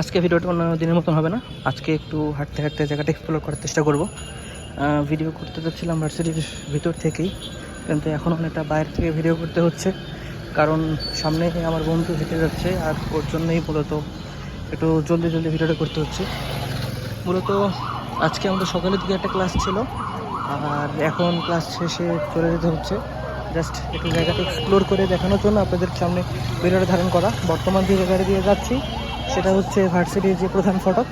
আজকে ভিডিওটা অন্য দিনের মতন হবে না। আজকে একটু হাঁটতে হাঁটতে জায়গাটা এক্সপ্লোর করার চেষ্টা করব। ভিডিও করতে যাচ্ছিলাম ভার্সিটির ভিতর থেকেই, কিন্তু এখন অনেকটা বাইরে থেকে ভিডিও করতে হচ্ছে। কারণ সামনে আমার বন্ধু হেঁটে যাচ্ছে আর ওর জন্যই মূলত একটু জলদি জলদি ভিডিওটা করতে হচ্ছে। মূলত আজকে আমাদের সকালের দিকে একটা ক্লাস ছিল, আর এখন ক্লাস শেষে চলে যেতে হচ্ছে। জাস্ট একটু জায়গাটা এক্সপ্লোর করে দেখানোর জন্য আপনাদের সামনে ভিডিওটা ধারণ করা। বর্তমান যে জায়গাটা দিয়ে যাচ্ছি সেটা হচ্ছে ভার্সিটির যে প্রধান ফটক,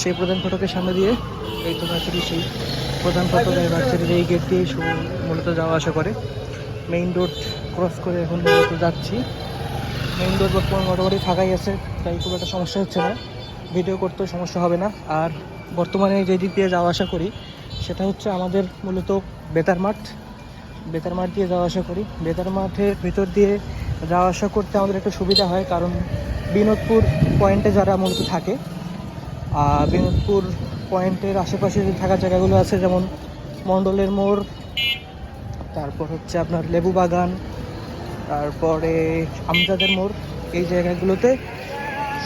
সেই প্রধান ফটকের সামনে দিয়ে এই তো ভার্সিটির সেই প্রধান ফটক এই ভার্সিটির এই গেট দিয়েই মূলত যাওয়া আসা করে। মেইন রোড ক্রস করে এখন মূলত যাচ্ছি। মেইন রোড বর্তমান মোটামুটি ফাঁকাই আছে, তাই খুব একটা সমস্যা হচ্ছে না। ভিডিও করতেও সমস্যা হবে না। আর বর্তমানে যে দিক দিয়ে যাওয়া আসা করি, সেটা হচ্ছে আমাদের মূলত বেতার মাঠ। বেতার মাঠ দিয়ে যাওয়া আসা করি। বেতার মাঠের ভিতর দিয়ে যাওয়া আসা করতে আমাদের একটু সুবিধা হয়, কারণ বিনোদপুর পয়েন্টে যারা মূলত থাকে বিনোদপুর পয়েন্টের আশেপাশে যে থাকা জায়গাগুলো আছে, যেমন মণ্ডলের মোড়, তারপর হচ্ছে আপনার লেবু বাগান, তারপরে আমজাদের মোড়, এই জায়গাগুলোতে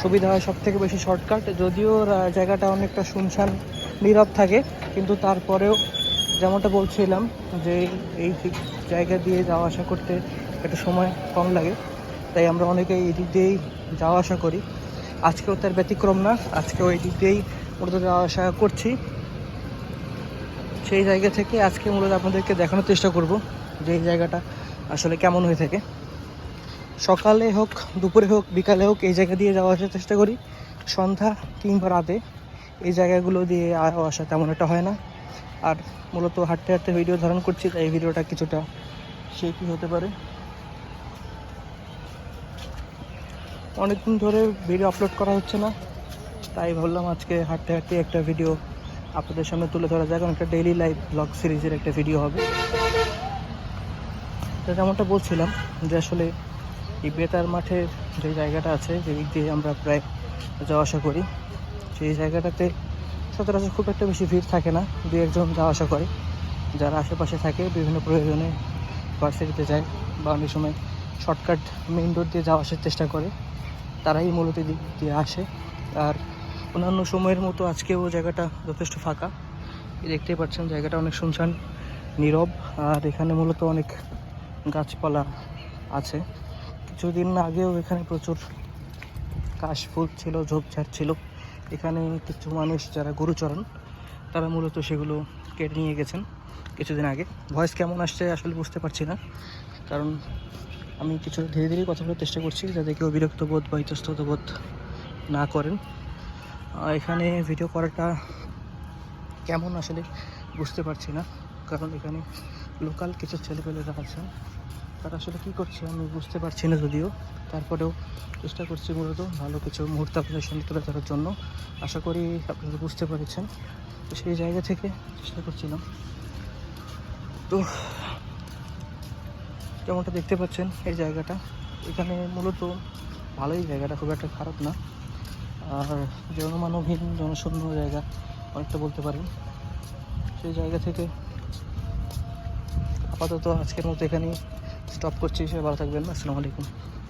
সুবিধা হয় সব থেকে বেশি শর্টকাট। যদিও জায়গাটা অনেকটা শুনশান, নীরব থাকে, কিন্তু তারপরেও যেমনটা বলছিলাম যে এই জায়গা দিয়ে যাওয়া আসা করতে একটা সময় কম লাগে। তাই আমরা অনেকে এই দিক দিয়েই যাওয়া আসা করি। আজকেও তার ব্যতিক্রম না, আজকেও এই দিক দিয়েই মূলত যাওয়া আসা করছি। সেই জায়গা থেকে আজকে মূলত আপনাদেরকে দেখানোর চেষ্টা করব যে এই জায়গাটা আসলে কেমন হয়ে থাকে। সকালে হোক, দুপুরে হোক, বিকালে হোক, এই জায়গা দিয়ে যাওয়া আসার চেষ্টা করি। সন্ধ্যা কিংবা রাতে এই জায়গাগুলো দিয়ে যাওয়া আসা তেমন একটা হয় না। আর মূলত হাঁটতে হাঁটতে ভিডিও ধারণ করছি, তাই এই ভিডিওটা কিছুটা সে কী হতে পারে। অনেকদিন ধরে ভিডিও আপলোড করা হচ্ছে না। তাই ভাবলাম আজকে হাঁটতে হাঁটতে একটা ভিডিও আপনাদের সামনে তুলে ধরা যাক। একটা ডেইলি লাইফ ব্লগ সিরিজের একটা ভিডিও হবে। তো যেমনটা বলছিলাম যে আসলে এই বেতার মাঠের যে জায়গাটা আছে, যে দিক দিয়ে আমরা প্রায় যাওয়া আসা করি, সেই জায়গাটাতে সচরাচর খুব একটা বেশি ভিড় থাকে না। দু একজন যাওয়া আসা করে। যারা আশেপাশে থাকে, বিভিন্ন প্রয়োজনে ভার্সিটিতে যায় বা অনেক সময় শর্টকাট মেইন রোড দিয়ে যাওয়া আসার চেষ্টা করে। তারাই মূলত দিক দিয়ে আসে। আর অন্যান্য সময়ের মতো আজকেও জায়গাটা যথেষ্ট ফাঁকা। দেখতেই পাচ্ছেন জায়গাটা অনেক শুনশান, নীরব, আর এখানে মূলত অনেক গাছপালা আছে। কিছুদিন আগেও এখানে প্রচুর কাশফুল ছিল, ঝোপঝাড় ছিল। এখানে কিছু মানুষ যারা গরু চড়ান, তারা মূলত সেগুলো কেটে নিয়ে গেছেন কিছুদিন আগে। ভয়েস কেমন আসছে আসলে বুঝতে পারছি না, কারণ আমি কিছু ধীরে ধীরে কথা বলার চেষ্টা করছি যাতে কেউ বিরক্ত বোধ বা ইতস্তত বোধ না করেন। এখানে ভিডিও করাটা কেমন আসলে বুঝতে পারছি না, কারণ এখানে লোকাল কিছু ছেলেপেলেরা আছেন তারা আসলে কী করছে আমি বুঝতে পারছি না যদিও। তারপরেও চেষ্টা করছি মূলত ভালো কিছু মুহূর্ত আপনাদের সামনে তুলে ধরার জন্য। আশা করি আপনারা বুঝতে পেরেছেন। তো সেই জায়গা থেকে চেষ্টা করছিলাম। তো যেমনটা দেখতে পাচ্ছেন, এই জায়গাটা। এখানে মূলত ভালোই জায়গাটা, খুব একটা খারাপ না। আর জনমানবহীন, জনশূন্য জায়গা অনেকটা বলতে পারেন। সেই জায়গা থেকে আপাতত আজকের মতো এখানে স্টপ করছি। সবাই ভালো থাকবেন। আসসালামু আলাইকুম।